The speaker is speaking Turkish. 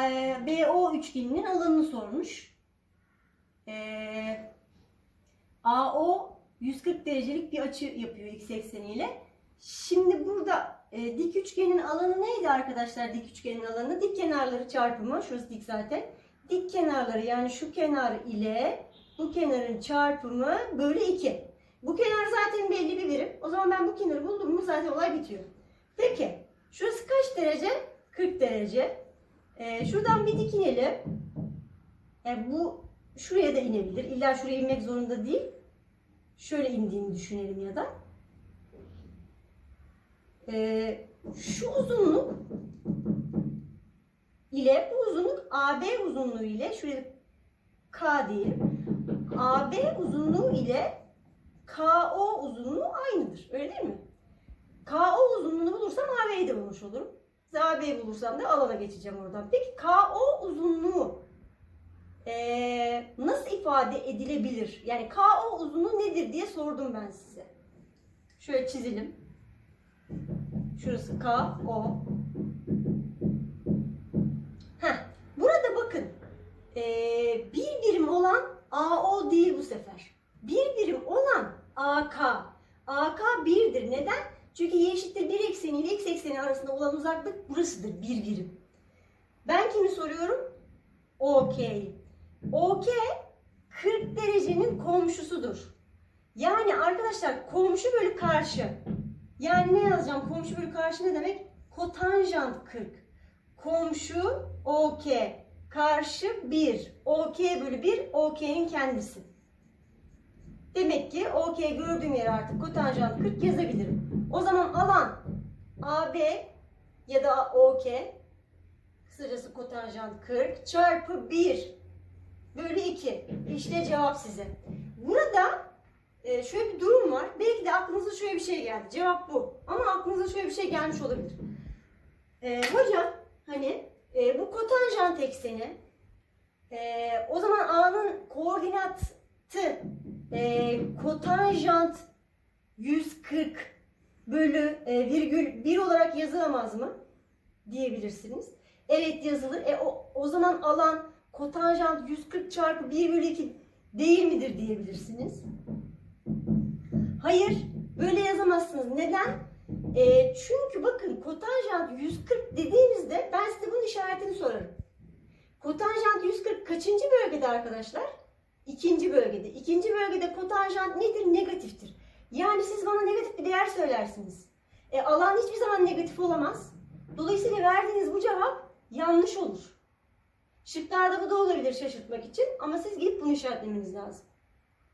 e, BO üçgeninin alanını sormuş. E, AO 140 derecelik bir açı yapıyor x ekseniyle. Şimdi burada e, dik üçgenin alanı neydi arkadaşlar dik üçgenin alanı? Dik kenarları çarpımı, şurası dik zaten. Dik kenarları yani şu kenar ile bu kenarın çarpımı bölü 2. Bu kenar zaten belli bir birim. O zaman ben bu kenarı buldum mu zaten olay bitiyor. Peki şurası kaç derece? 40 derece. E, şuradan bir dik inelim. E, bu şuraya da inebilir. İlla şuraya inmek zorunda değil. Şöyle indiğini düşünelim ya da. Ee, şu uzunluk ile bu uzunluk AB uzunluğu ile şuraya K diyelim. AB uzunluğu ile KO uzunluğu aynıdır. Öyle değil mi? KO uzunluğunu bulursam AB'yi de bulmuş olurum. AB'yi bulursam da alana geçeceğim oradan. Peki KO uzunluğu ee, nasıl ifade edilebilir? Yani KO uzunluğu nedir diye sordum ben size. Şöyle çizelim. Şurası K, O. Heh, burada bakın. Ee, bir birim olan AO değil bu sefer. Bir birim olan AK. AK birdir. Neden? Çünkü y eşittir 1 ekseni ile x ekseni arasında olan uzaklık burasıdır. Bir birim. Ben kimi soruyorum? OK'yi. OK 40 derecenin komşusudur. Yani arkadaşlar komşu bölü karşı. Yani ne yazacağım? Komşu bölü karşı ne demek? Kotanjant 40. Komşu OK. Karşı 1. OK bölü 1 OK'nin kendisi. Demek ki OK gördüğüm yere artık kotanjant 40 yazabilirim. O zaman alan AB ya da OK kısacası kotanjant 40 çarpı 1 bölü 2. İşte cevap size. Burada e, şöyle bir durum var. Belki de aklınıza şöyle bir şey geldi. Cevap bu. Ama aklınıza şöyle bir şey gelmiş olabilir. E, hocam hani e, bu kotanjant ekseni e, o zaman A'nın koordinatı e, kotanjant 140 bölü e, virgül 1 olarak yazılamaz mı? Diyebilirsiniz. Evet yazılır. E, o, o zaman alan kotanjant 140 çarpı 1 bölü 2 değil midir diyebilirsiniz. Hayır, böyle yazamazsınız. Neden? E, çünkü bakın kotanjant 140 dediğimizde ben size bunun işaretini sorarım. Kotanjant 140 kaçıncı bölgede arkadaşlar? İkinci bölgede. İkinci bölgede kotanjant nedir? Negatiftir. Yani siz bana negatif bir değer söylersiniz. E, alan hiçbir zaman negatif olamaz. Dolayısıyla verdiğiniz bu cevap yanlış olur. Şıklarda bu da olabilir şaşırtmak için ama siz gidip bunu işaretlemeniz lazım.